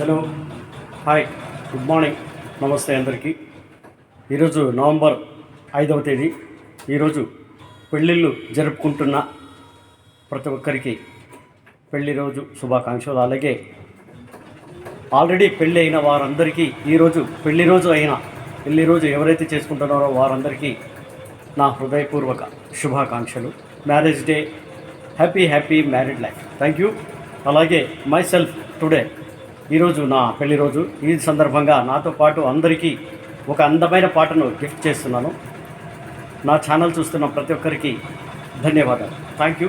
Hello. Hi. Good morning. నమస్తే అందరికీ. ఈరోజు నవంబర్ ఐదవ తేదీ. ఈరోజు పెళ్ళిళ్ళు జరుపుకుంటున్న ప్రతి ఒక్కరికి పెళ్ళి రోజు శుభాకాంక్షలు. అలాగే ఆల్రెడీ పెళ్ళి అయిన వారందరికీ ఈరోజు పెళ్ళి రోజు అయిన పెళ్ళి రోజు ఎవరైతే చేసుకుంటున్నారో వారందరికీ నా హృదయపూర్వక శుభాకాంక్షలు. Marriage day. Happy happy married life. Thank you. అలాగే మై సెల్ఫ్ టుడే ఈరోజు నా పెళ్ళి రోజు. ఈ సందర్భంగా నాతో పాటు అందరికీ ఒక అందమైన పాటను గిఫ్ట్ చేస్తున్నాను. నా ఛానల్ చూస్తున్న ప్రతి ఒక్కరికి ధన్యవాదాలు. Thank you.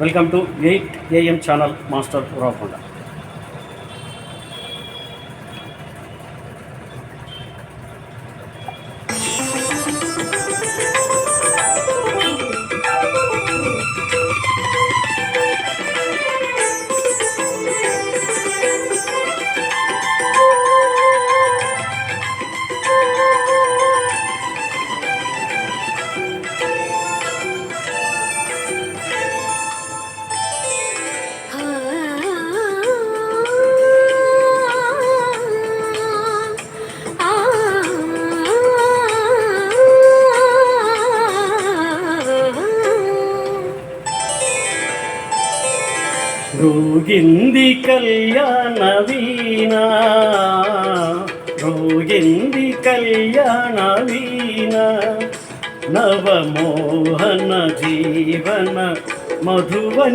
Welcome to eight AM channel master రావకుండా. రోగింది కళ్యాణ వీణా. రోగింది కళ్యాణ వీణా. నవమోహన జీవన మధువనిలోనా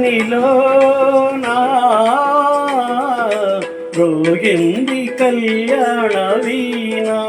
రోగింది కళ్యాణ వీణా.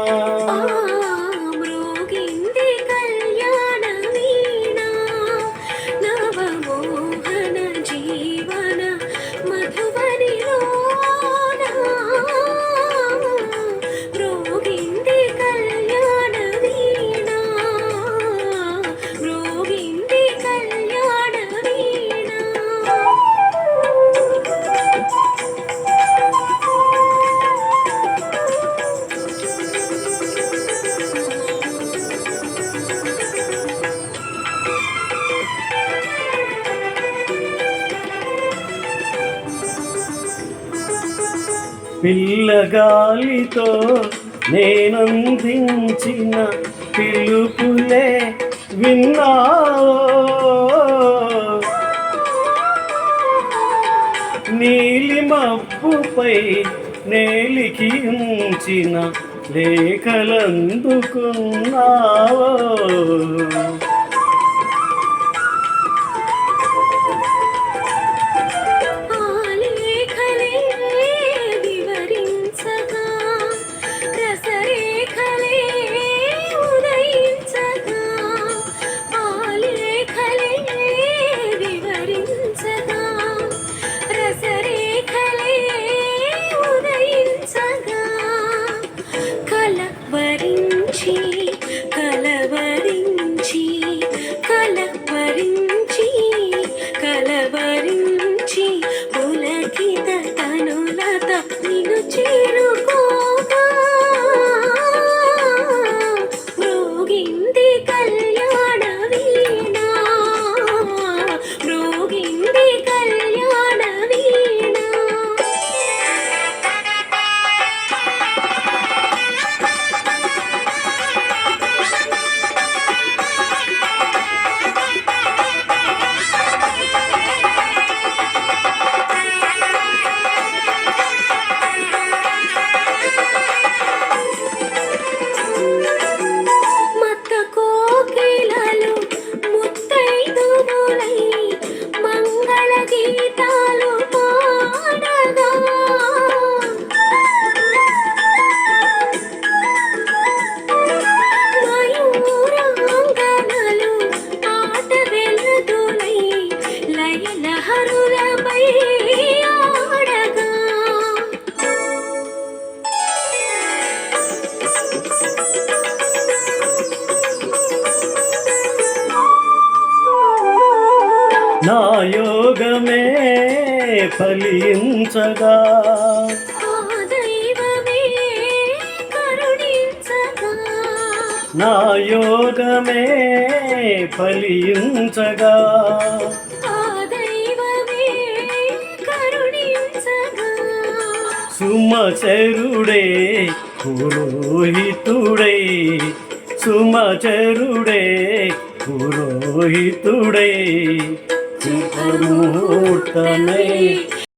పిల్లగాలితో నేనందించిన పిలుపులే విన్నావో? నీలిమప్పుపై నేలికి ఉంచిన లేఖలందుకున్నావో నా యోగమే ఫలించగా. నా యోగమే ఫలించగా. సుమచరుడే పురోహితుడే సుమచరుడే పురోహితుడే. करूँ तने